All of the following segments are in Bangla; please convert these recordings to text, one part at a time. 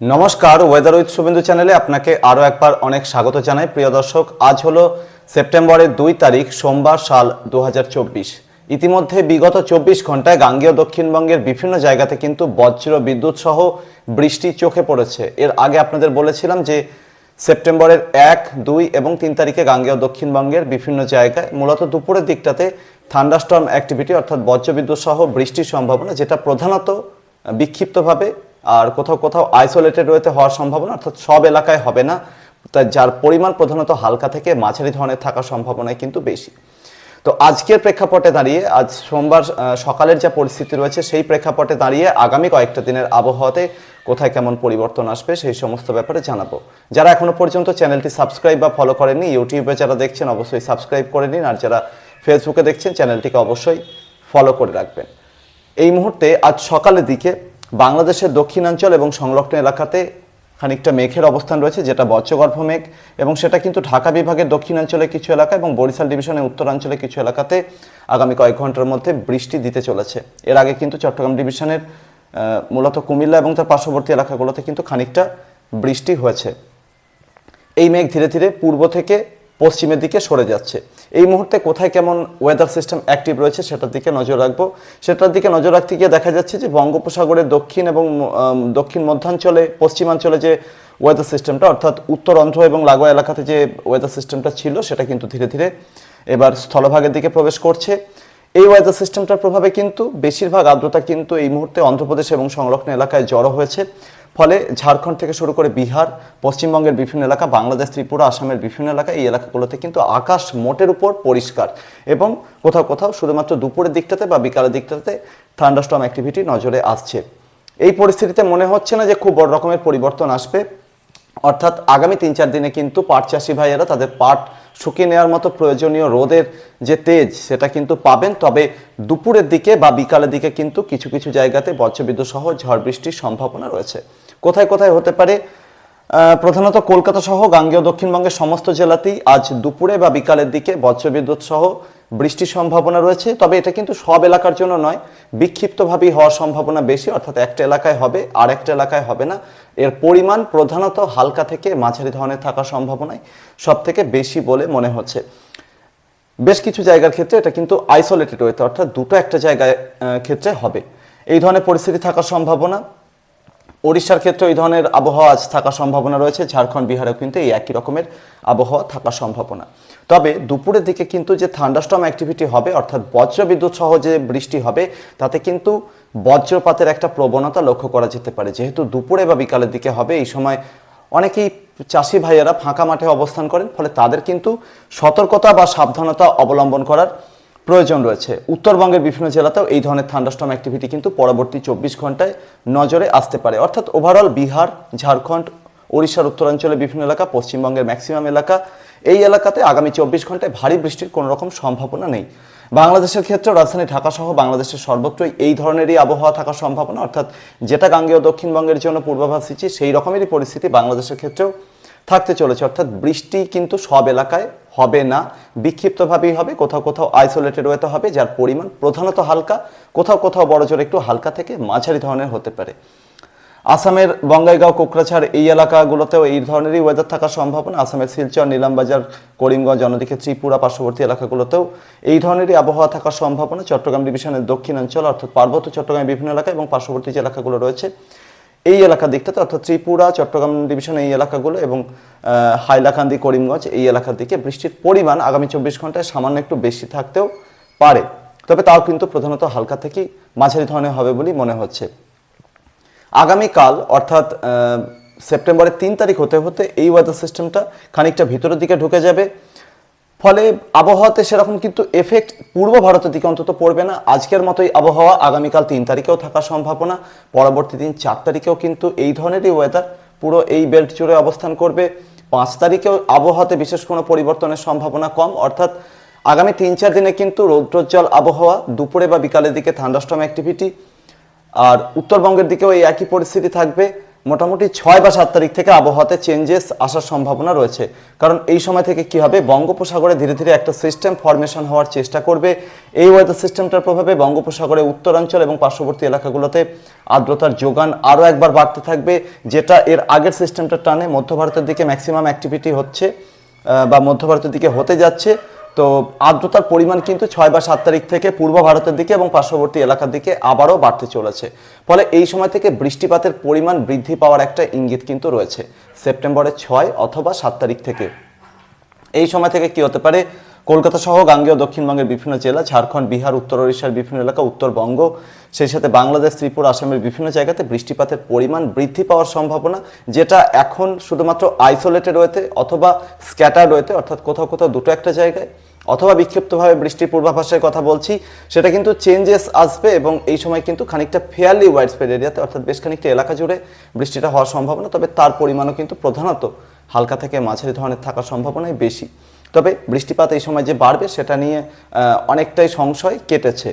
নমস্কার ওয়েদার উইথ শুভেন্দু চ্যানেলে আপনাকে আরও একবার অনেক স্বাগত জানাই। প্রিয় দর্শক, আজ হলো সেপ্টেম্বরের দুই তারিখ, সোমবার সাল দু হাজার চব্বিশ। ইতিমধ্যে বিগত চব্বিশ ঘন্টায় গাঙ্গেয় দক্ষিণবঙ্গের বিভিন্ন জায়গাতে কিন্তু বজ্র বিদ্যুৎ সহ বৃষ্টি চোখে পড়েছে। এর আগে আপনাদের বলেছিলাম যে সেপ্টেম্বরের এক, দুই এবং তিন তারিখে গাঙ্গেয় দক্ষিণবঙ্গের বিভিন্ন জায়গায়, মূলত দুপুরের দিকটাতে থান্ডারস্টর্ম অ্যাক্টিভিটি অর্থাৎ বজ্রবিদ্যুৎ সহ বৃষ্টির সম্ভাবনা, যেটা প্রধানত বিক্ষিপ্তভাবে আর কোথাও কোথাও আইসোলেটেড রয়েতে হওয়ার সম্ভাবনা, অর্থাৎ সব এলাকায় হবে না। তাই যার পরিমাণ প্রধানত হালকা থেকে মাঝারি ধরনের থাকার সম্ভাবনাই কিন্তু বেশি। তো আজকের প্রেক্ষাপটে দাঁড়িয়ে, আজ সোমবার সকালের যা পরিস্থিতি রয়েছে, সেই প্রেক্ষাপটে দাঁড়িয়ে আগামী কয়েকটা দিনের আবহাওয়াতে কোথায় কেমন পরিবর্তন আসবে, সেই সমস্ত ব্যাপারে জানাব। যারা এখনও পর্যন্ত চ্যানেলটি সাবস্ক্রাইব বা ফলো করেননি, ইউটিউবে যারা দেখছেন, অবশ্যই সাবস্ক্রাইব করে নিন। আর যারা ফেসবুকে দেখছেন, চ্যানেলটিকে অবশ্যই ফলো করে রাখবেন। এই মুহূর্তে আজ সকালের দিকে বাংলাদেশের দক্ষিণাঞ্চল এবং সংলগ্ন এলাকাতে খানিকটা মেঘের অবস্থান রয়েছে, যেটা বজ্রগর্ভ মেঘ, এবং সেটা কিন্তু ঢাকা বিভাগের দক্ষিণাঞ্চলে কিছু এলাকা এবং বরিশাল ডিভিশনের উত্তরাঞ্চলে কিছু এলাকাতে আগামী কয়েক ঘণ্টার মধ্যে বৃষ্টি দিতে চলেছে। এর আগে কিন্তু চট্টগ্রাম ডিভিশনের মূলত কুমিল্লা এবং তার পার্শ্ববর্তী এলাকাগুলোতে কিন্তু খানিকটা বৃষ্টি হয়েছে। এই মেঘ ধীরে ধীরে পূর্ব থেকে পশ্চিমের দিকে সরে যাচ্ছে। এই মুহূর্তে কোথায় কেমন ওয়েদার সিস্টেম অ্যাক্টিভ রয়েছে সেটার দিকে নজর রাখব। সেটার দিকে নজর রাখতে গিয়ে দেখা যাচ্ছে যে বঙ্গোপসাগরের দক্ষিণ এবং দক্ষিণ মধ্যাঞ্চলে, পশ্চিমাঞ্চলে যে ওয়েদার সিস্টেমটা অর্থাৎ উত্তর অন্ধ্র এবং লাগোয়া এলাকাতে যে ওয়েদার সিস্টেমটা ছিল, সেটা কিন্তু ধীরে ধীরে এবার স্থলভাগের দিকে প্রবেশ করছে। এই ওয়েদার সিস্টেমটার প্রভাবে কিন্তু বেশিরভাগ আর্দ্রতা কিন্তু এই মুহূর্তে অন্ধ্রপ্রদেশ এবং সংলগ্ন এলাকায় জড়ো হয়েছে। ফলে ঝাড়খণ্ড থেকে শুরু করে বিহার, পশ্চিমবঙ্গের বিভিন্ন এলাকা, বাংলাদেশ, ত্রিপুরা, আসামের বিভিন্ন এলাকা এই এলাকাগুলোতে কিন্তু আকাশ মোটের উপর পরিষ্কার। এবং কোথাও কোথাও শুধুমাত্র দুপুরের দিকটাতে বা বিকালের দিকটাতে থান্ডারস্টর্ম অ্যাক্টিভিটি নজরে আসছে। এই পরিস্থিতিতে মনে হচ্ছে না যে খুব বড় রকমের পরিবর্তন আসবে। অর্থাৎ আগামী তিন চার দিনে কিন্তু পাট চাষি ভাইয়েরা তাদের পাট শুকিয়ে নেওয়ার মতো প্রয়োজনীয় রোদের যে তেজ, সেটা কিন্তু পাবেন। তবে দুপুরের দিকে বা বিকালের দিকে কিন্তু কিছু কিছু জায়গাতে বজ্রবিদ্যুৎ সহ ঝড় বৃষ্টির সম্ভাবনা রয়েছে। কোথায় কোথায় হতে পারে? প্রধানত কলকাতা সহ গাঙ্গেয় দক্ষিণবঙ্গের সমস্ত জেলাতেই আজ দুপুরে বা বিকালের দিকে বজ্রবিদ্যুৎ সহ বৃষ্টির সম্ভাবনা রয়েছে। তবে এটা কিন্তু সব এলাকার জন্য নয়, বিক্ষিপ্তভাবেই হওয়ার সম্ভাবনা বেশি। অর্থাৎ একটা এলাকায় হবে, আর একটা এলাকায় হবে না। এর পরিমাণ প্রধানত হালকা থেকে মাঝারি ধরনের থাকার সম্ভাবনাই সব থেকে বেশি বলে মনে হচ্ছে। বেশ কিছু জায়গার ক্ষেত্রে এটা কিন্তু আইসোলেটেড রয়েছে, অর্থাৎ দুটো একটা জায়গায় ক্ষেত্রে হবে। এই ধরনের পরিস্থিতি থাকার সম্ভাবনা ওড়িশার ক্ষেত্রে এই ধরনের আবহাওয়া আজ থাকার সম্ভাবনা রয়েছে। ঝাড়খণ্ড, বিহারেও কিন্তু এই একই রকমের আবহাওয়া থাকার সম্ভাবনা। তবে দুপুরের দিকে কিন্তু যে থান্ডারস্টর্ম অ্যাক্টিভিটি হবে, অর্থাৎ বজ্রবিদ্যুৎ সহ যে বৃষ্টি হবে, তাতে কিন্তু বজ্রপাতের একটা প্রবণতা লক্ষ্য করা যেতে পারে। যেহেতু দুপুরে বা বিকালের দিকে হবে, এই সময় অনেকেই চাষি ভাইয়েরা ফাঁকা মাঠে অবস্থান করেন, ফলে তাদের কিন্তু সতর্কতা বা সাবধানতা অবলম্বন করার প্রয়োজন রয়েছে। উত্তরবঙ্গের বিভিন্ন জেলাতেও এই ধরনের থান্ডাস্টম অ্যাক্টিভিটি কিন্তু পরবর্তী চব্বিশ ঘন্টায় নজরে আসতে পারে। অর্থাৎ ওভারঅল বিহার, ঝাড়খণ্ড, ওড়িশার উত্তরাঞ্চলের বিভিন্ন এলাকা, পশ্চিমবঙ্গের ম্যাক্সিমাম এলাকা, এই এলাকাতে আগামী চব্বিশ ঘন্টায় ভারী বৃষ্টির কোনো রকম সম্ভাবনা নেই। বাংলাদেশের ক্ষেত্রে রাজধানী ঢাকা সহ বাংলাদেশের সর্বত্রই এই ধরনেরই আবহাওয়া থাকার সম্ভাবনা। অর্থাৎ যেটা গাঙ্গেয় দক্ষিণবঙ্গের জন্য পূর্বাভাস দিচ্ছি, সেই রকমেরই পরিস্থিতি বাংলাদেশের ক্ষেত্রেও থাকতে চলেছে। অর্থাৎ বৃষ্টি কিন্তু সব এলাকায় হবে না। বিক্ষিপ্তভাবেই হবে, কোথাও কোথাও আইসোলেটেড ওয়েতে হবে, যার পরিমাণ প্রধানত হালকা, কোথাও কোথাও বড় জোর একটু হালকা থেকে মাঝারি ধরনের হতে পারে। আসামের বঙ্গাইগাঁও, কোকরাঝাড় এই এলাকাগুলোতেও এই ধরনেরই ওয়েদার থাকার সম্ভাবনা। আসামের শিলচর, নিলামবাজার, করিমগঞ্জ, অন্যদিকে ত্রিপুরা, পার্শ্ববর্তী এলাকাগুলোতেও এই ধরনেরই আবহাওয়া থাকার সম্ভাবনা। চট্টগ্রাম ডিভিশনের দক্ষিণাঞ্চল, অর্থাৎ পার্বত্য চট্টগ্রামের বিভিন্ন এলাকা এবং পার্শ্ববর্তী যে এলাকাগুলো রয়েছে এই এলাকার দিকটাতে, অর্থাৎ ত্রিপুরা, চট্টগ্রাম ডিভিশন এই এলাকাগুলো এবং হাইলাকান্দি, করিমগঞ্জ এই এলাকার দিকে বৃষ্টির পরিমাণ আগামী চব্বিশ ঘন্টায় সামান্য একটু বেশি থাকতেও পারে। তবে তাও কিন্তু প্রধানত হালকা থেকেই মাঝারি ধরনের হবে বলেই মনে হচ্ছে। আগামীকাল, অর্থাৎ সেপ্টেম্বরের তিন তারিখ হতে হতে এই ওয়েদার সিস্টেমটা খানিকটা ভিতরের দিকে ঢুকে যাবে। ফলে আবহাওয়াতে সেরকম কিন্তু এফেক্ট পূর্ব ভারতের দিকে অন্তত পড়বে না। আজকের মতোই আবহাওয়া আগামীকাল তিন তারিখেও থাকার সম্ভাবনা, পরবর্তী দিন চার তারিখেও কিন্তু এই ধরনেরই ওয়েদার পুরো এই বেল্ট জুড়ে অবস্থান করবে। পাঁচ তারিখেও আবহাওয়াতে বিশেষ কোনো পরিবর্তনের সম্ভাবনা কম। অর্থাৎ আগামী তিন চার দিনে কিন্তু রৌদ্রোজ্জ্বল আবহাওয়া, দুপুরে বা বিকালের দিকে থান্ডাস্টম অ্যাক্টিভিটি আর উত্তরবঙ্গের দিকেও এই একই পরিস্থিতি থাকবে। মোটামুটি ছয় বা সাত তারিখ থেকে আবহাওয়াতে চেঞ্জেস আসার সম্ভাবনা রয়েছে। কারণ এই সময় থেকে কি হবে? বঙ্গোপসাগরে ধীরে ধীরে একটা সিস্টেম ফরমেশন হওয়ার চেষ্টা করবে। এই ওয়েদার সিস্টেমটার প্রভাবে বঙ্গোপসাগরে উত্তরাঞ্চল এবং পার্শ্ববর্তী এলাকাগুলোতে আর্দ্রতার যোগান আরও একবার বাড়তে থাকবে, যেটা এর আগের সিস্টেমটা টানে। মধ্য ভারতের দিকে ম্যাক্সিমাম অ্যাক্টিভিটি হচ্ছে বা মধ্য ভারতের দিকে হতে যাচ্ছে। তো আর্দ্রতার পরিমাণ কিন্তু ছয় বা সাত তারিখ থেকে পূর্ব ভারতের দিকে এবং পার্শ্ববর্তী এলাকার দিকে আবারও বাড়তে চলেছে। ফলে এই সময় থেকে বৃষ্টিপাতের পরিমাণ বৃদ্ধি পাওয়ার একটা ইঙ্গিত কিন্তু রয়েছে, সেপ্টেম্বরের ছয় অথবা সাত তারিখ থেকে। এই সময় থেকে কি হতে পারে? কলকাতা সহ গাঙ্গেয় দক্ষিণবঙ্গের বিভিন্ন জেলা, ঝাড়খণ্ড, বিহার, উত্তর ওড়িশার বিভিন্ন এলাকা উত্তরবঙ্গ সেই সাথে বাংলাদেশ, ত্রিপুরা, আসামের বিভিন্ন জায়গাতে বৃষ্টিপাতের পরিমাণ বৃদ্ধি পাওয়ার সম্ভাবনা, যেটা এখন শুধুমাত্র আইসোলেটেড রয়েছে অথবা স্ক্যাটার রয়েছে অর্থাৎ কোথাও কোথাও দুটো একটা জায়গায়, অথবা বিক্ষিপ্তভাবে বৃষ্টির পূর্বাভাসের কথা বলছি, সেটা কিন্তু চেঞ্জেস আসবে এবং এই সময় কিন্তু খানিকটা ফেয়ারলি ওয়াইড স্প্রেড এরিয়াতে, অর্থাৎ বেশ খানিকটা এলাকা জুড়ে বৃষ্টিটা হওয়ার সম্ভাবনা, তবে তার পরিমাণও কিন্তু প্রধানত হালকা থেকে মাঝারি ধরনের থাকার সম্ভাবনাই বেশি। তবে বৃষ্টিপাত এই সময় যে বাড়বে সেটা নিয়ে অনেকটাই সংশয় কেটেছে।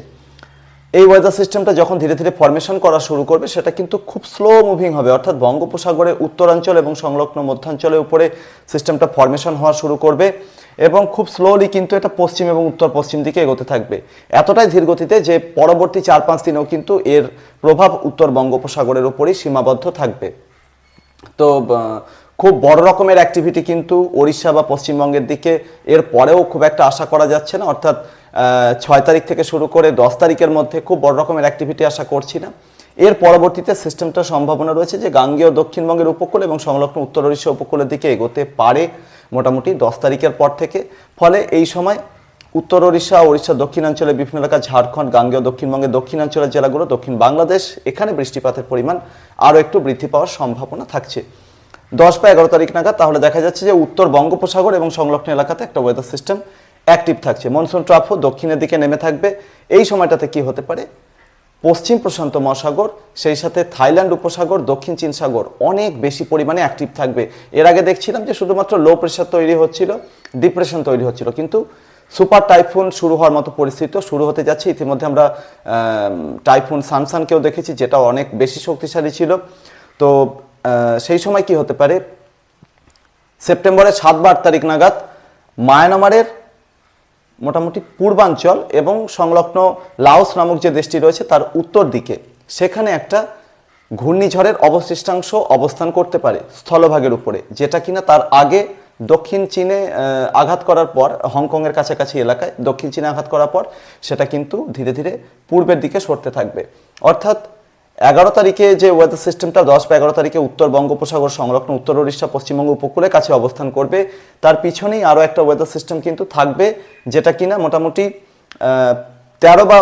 এই ওয়েদার সিস্টেমটা যখন ধীরে ধীরে ফরমেশন করা শুরু করবে, সেটা কিন্তু খুব স্লো মুভিং হবে। অর্থাৎ বঙ্গোপসাগরের উত্তরাঞ্চল এবং সংলগ্ন মধ্যাঞ্চলের উপরে সিস্টেমটা ফরমেশন হওয়া শুরু করবে এবং খুব স্লোলি কিন্তু এটা পশ্চিম এবং উত্তর পশ্চিম দিকে এগোতে থাকবে। এতটাই ধীর গতিতে যে পরবর্তী চার পাঁচ দিনেও কিন্তু এর প্রভাব উত্তর বঙ্গোপসাগরের উপরেই সীমাবদ্ধ থাকবে। তো খুব বড় রকমের অ্যাক্টিভিটি কিন্তু ওড়িশা বা পশ্চিমবঙ্গের দিকে এর পরেও খুব একটা আশা করা যাচ্ছে না। অর্থাৎ ছয় তারিখ থেকে শুরু করে দশ তারিখের মধ্যে খুব বড় রকমের অ্যাক্টিভিটি আশা করছি না। এর পরবর্তীতে সিস্টেমটা সম্ভাবনা রয়েছে যে গাঙ্গেয় দক্ষিণবঙ্গের উপকূল এবং সংলগ্ন উত্তর ওড়িশা উপকূলের দিকে এগোতে পারে মোটামুটি দশ তারিখের পর থেকে। ফলে এই সময় উত্তর ওড়িশা ওড়িশা দক্ষিণাঞ্চলের বিভিন্ন এলাকা, ঝাড়খণ্ড, গাঙ্গেয় দক্ষিণবঙ্গের দক্ষিণাঞ্চলের জেলাগুলো দক্ষিণ বাংলাদেশ এখানে বৃষ্টিপাতের পরিমাণ আরও একটু বৃদ্ধি পাওয়ার সম্ভাবনা থাকছে। দশ বা এগারো তারিখ নাগাদ, তাহলে দেখা যাচ্ছে যে উত্তর বঙ্গোপসাগর এবং সংলগ্ন এলাকাতে একটা ওয়েদার সিস্টেম অ্যাক্টিভ থাকছে। মনসুন ট্রাফও দক্ষিণের দিকে নেমে থাকবে। এই সময়টাতে কি হতে পারে? পশ্চিম প্রশান্ত মহাসাগর, সেই সাথে থাইল্যান্ড উপসাগর, দক্ষিণ চীন সাগর অনেক বেশি পরিমাণে অ্যাক্টিভ থাকবে। এর আগে দেখছিলাম যে শুধুমাত্র লো প্রেশার তৈরি হচ্ছিল ডিপ্রেশন তৈরি হচ্ছিল, কিন্তু সুপার টাইফুন শুরু হওয়ার মতো পরিস্থিতিও শুরু হতে যাচ্ছে। ইতিমধ্যে আমরা টাইফুন সানসানকেও দেখেছি, যেটা অনেক বেশি শক্তিশালী ছিল। তো সেই সময় কি হতে পারে? সেপ্টেম্বরের সাত বা আট তারিখ নাগাদ মায়ানমারের মোটামুটি পূর্বাঞ্চল এবং সংলগ্ন লাওস নামক যে দেশটি রয়েছে তার উত্তর দিকে, সেখানে একটা ঘূর্ণিঝড়ের অবশিষ্টাংশ অবস্থান করতে পারে স্থলভাগের উপরে, যেটা কিনা তার আগে দক্ষিণ চীনে আঘাত করার পর, হংকংয়ের কাছাকাছি এলাকায় দক্ষিণ চীনে আঘাত করার পর, সেটা কিন্তু ধীরে ধীরে পূর্বের দিকে সরতে থাকবে। অর্থাৎ এগারো তারিখে যে ওয়েদার সিস্টেমটা দশ বা এগারো তারিখে উত্তর বঙ্গোপসাগর সংলগ্ন উত্তর উড়িষ্যা পশ্চিমবঙ্গ উপকূলের কাছে অবস্থান করবে। তার পিছনেই আরও একটা ওয়েদার সিস্টেম কিন্তু থাকবে, যেটা কিনা মোটামুটি তেরো বা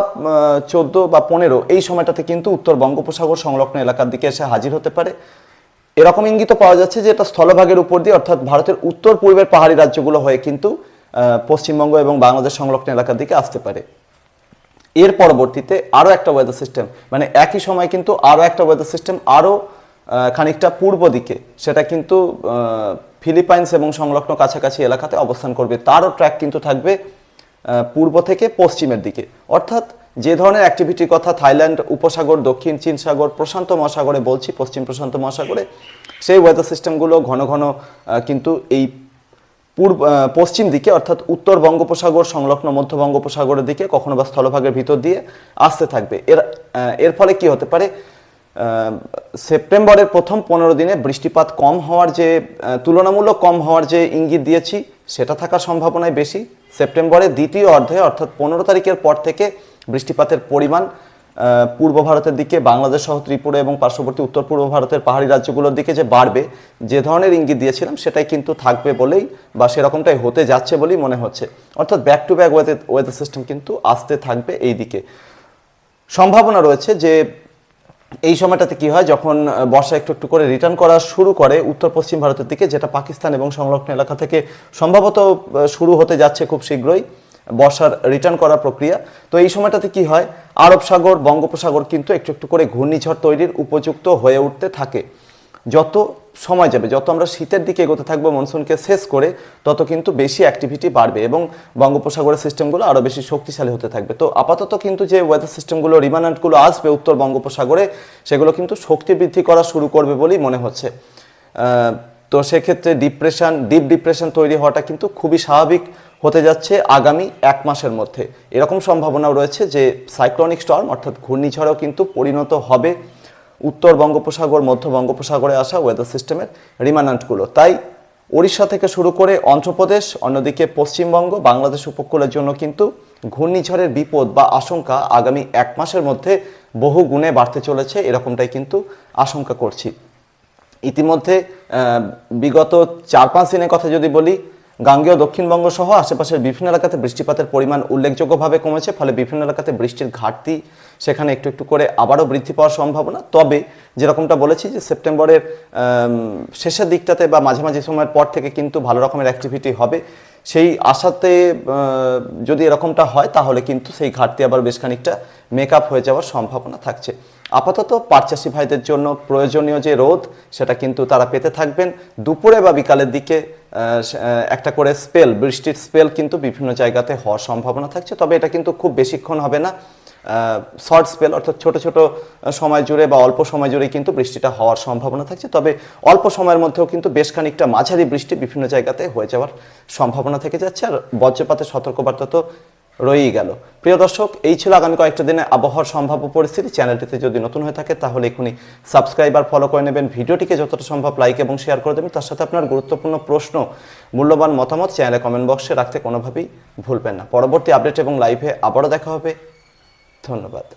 চোদ্দ বা পনেরো এই সময়টাতে কিন্তু উত্তর বঙ্গোপসাগর সংলগ্ন এলাকার দিকে এসে হাজির হতে পারে। এরকম ইঙ্গিত পাওয়া যাচ্ছে যে এটা স্থলভাগের উপর দিয়ে, অর্থাৎ ভারতের উত্তর পূর্বের পাহাড়ি রাজ্যগুলো হয়ে কিন্তু পশ্চিমবঙ্গ এবং বাংলাদেশ সংলগ্ন এলাকার দিকে আসতে পারে। এর পরবর্তীতে আরও একটা ওয়েদার সিস্টেম মানে একই সময় কিন্তু আরও একটা ওয়েদার সিস্টেম আরও খানিকটা পূর্ব দিকে, সেটা কিন্তু ফিলিপাইন্স এবং সংলগ্ন কাছাকাছি এলাকাতে অবস্থান করবে। তারও ট্র্যাক কিন্তু থাকবে পূর্ব থেকে পশ্চিমের দিকে। অর্থাৎ যে ধরনের অ্যাক্টিভিটির কথা থাইল্যান্ড উপসাগর, দক্ষিণ চীন সাগর, প্রশান্ত মহাসাগরে বলছি, পশ্চিম প্রশান্ত মহাসাগরে, সেই ওয়েদার সিস্টেমগুলো ঘন ঘন কিন্তু এই পূর্ব পশ্চিম দিকে, অর্থাৎ উত্তর বঙ্গোপসাগর, সংলগ্ন মধ্য বঙ্গোপসাগরের দিকে কখনো বা স্থলভাগের ভিতর দিয়ে আসতে থাকবে। এর এর ফলে কি হতে পারে? সেপ্টেম্বরের প্রথম পনেরো দিনে বৃষ্টিপাত কম হওয়ার যে তুলনামূলক কম হওয়ার যে ইঙ্গিত দিয়েছি, সেটা থাকার সম্ভাবনাই বেশি। সেপ্টেম্বরের দ্বিতীয় অর্ধে অর্থাৎ পনেরো তারিখের পর থেকে বৃষ্টিপাতের পরিমাণ পূর্ব ভারতের দিকে, বাংলাদেশ সহ ত্রিপুরা এবং পার্শ্ববর্তী উত্তর পূর্ব ভারতের পাহাড়ি রাজ্যগুলোর দিকে যে বাড়বে, যে ধরনের ইঙ্গিত দিয়েছিলাম, সেটাই কিন্তু থাকবে বলেই বা সেরকমটাই হতে যাচ্ছে বলেই মনে হচ্ছে। অর্থাৎ back to back weather weather system কিন্তু আসতে থাকবে এই দিকে। সম্ভাবনা রয়েছে যে এই সময়টাতে কি হয়, যখন বর্ষা একটু একটু করে রিটার্ন করা শুরু করে উত্তর পশ্চিম ভারতের দিকে, যেটা পাকিস্তান এবং সংলগ্ন এলাকা থেকে সম্ভবত শুরু হতে যাচ্ছে খুব শীঘ্রই বর্ষার রিটার্ন করার প্রক্রিয়া। তো এই সময়টাতে কি হয়? আরব সাগর, বঙ্গোপসাগর কিন্তু একটু একটু করে ঘূর্ণিঝড় তৈরির উপযুক্ত হয়ে উঠতে থাকে। যত সময় যাবে, যত আমরা শীতের দিকে এগোতে থাকব, মনসুনকে শেষ করে তত কিন্তু বেশি অ্যাক্টিভিটি বাড়বে এবং বঙ্গোপসাগরের সিস্টেমগুলো আরও বেশি শক্তিশালী হতে থাকবে। তো আপাতত কিন্তু যে ওয়েদার সিস্টেমগুলো রিমান্ডগুলো আসবে উত্তর বঙ্গোপসাগরে, সেগুলো কিন্তু শক্তি বৃদ্ধি করা শুরু করবে বলেই মনে হচ্ছে। তো সেক্ষেত্রে ডিপ্রেশন ডিপ ডিপ্রেশন তৈরি হওয়াটা কিন্তু খুবই স্বাভাবিক। হতে যাচ্ছে আগামী এক মাসের মধ্যে। এরকম সম্ভাবনাও রয়েছে যে সাইক্লোনিক স্টর্ম, অর্থাৎ ঘূর্ণিঝড়েও কিন্তু পরিণত হবে উত্তর বঙ্গোপসাগর, মধ্য বঙ্গোপসাগরে আসা ওয়েদার সিস্টেমের রিমান্যান্টগুলো তাই ওড়িশা থেকে শুরু করে অন্ধ্রপ্রদেশ, অন্যদিকে পশ্চিমবঙ্গ, বাংলাদেশ উপকূলের জন্য কিন্তু ঘূর্ণিঝড়ের বিপদ বা আশঙ্কা আগামী এক মাসের মধ্যে বহু গুণে বাড়তে চলেছে, এরকমটাই কিন্তু আশঙ্কা করছি। ইতিমধ্যে বিগত চার পাঁচ দিনের কথা যদি বলি গাঙ্গেয় দক্ষিণবঙ্গ সহ আশেপাশের বিভিন্ন এলাকাতে বৃষ্টিপাতের পরিমাণ উল্লেখযোগ্যভাবে কমেছে, ফলে বিভিন্ন এলাকাতে বৃষ্টির ঘাটতি সেখানে একটু একটু করে আবারও বৃদ্ধি পাওয়ার সম্ভাবনা। তবে যেরকমটা বলেছি যে সেপ্টেম্বরের শেষের দিকটাতে বা মাঝামাঝি সময়ের পর থেকে কিন্তু ভালো রকমের অ্যাক্টিভিটি হবে। সেই আশাতে যদি এরকমটা হয় তাহলে কিন্তু সেই ঘাটতি আবার বেশ খানিকটা মেক হয়ে যাওয়ার সম্ভাবনা থাকছে। আপাতত পাট চাষি ভাইদের জন্য প্রয়োজনীয় যে রোদ, সেটা কিন্তু তারা পেতে থাকবেন। দুপুরে বা বিকালের দিকে একটা করে স্পেল, বৃষ্টির স্পেল কিন্তু বিভিন্ন জায়গাতে হওয়ার সম্ভাবনা থাকছে। তবে এটা কিন্তু খুব বেশিক্ষণ হবে না। শর্ট স্পেল অর্থাৎ ছোট ছোট সময় জুড়ে বা অল্প সময় জুড়ে কিন্তু বৃষ্টিটা হওয়ার সম্ভাবনা থাকছে। তবে অল্প সময়ের মধ্যেও কিন্তু বেশ খানিকটা মাঝারি বৃষ্টি বিভিন্ন জায়গাতে হয়ে যাওয়ার সম্ভাবনা থেকে যাচ্ছে। আর বজ্রপাতের সতর্কবার্তা তো রয়েই গেল। প্রিয় দর্শক, এই ছিল আগামী কয়েকটা দিনে আবহাওয়ার সম্ভাব্য পরিস্থিতি। চ্যানেলটিতে যদি নতুন হয়ে থাকে, তাহলে এখনই সাবস্ক্রাইব আর ফলো করে নেবেন। ভিডিওটিকে যতটা সম্ভব লাইক এবং শেয়ার করে দেবেন। তার সাথে আপনার গুরুত্বপূর্ণ প্রশ্ন, মূল্যবান মতামত চ্যানেলে কমেন্ট বক্সে রাখতে কোনোভাবেই ভুলবেন না। পরবর্তী আপডেট এবং লাইভে আবারও দেখা হবে। ধন্যবাদ।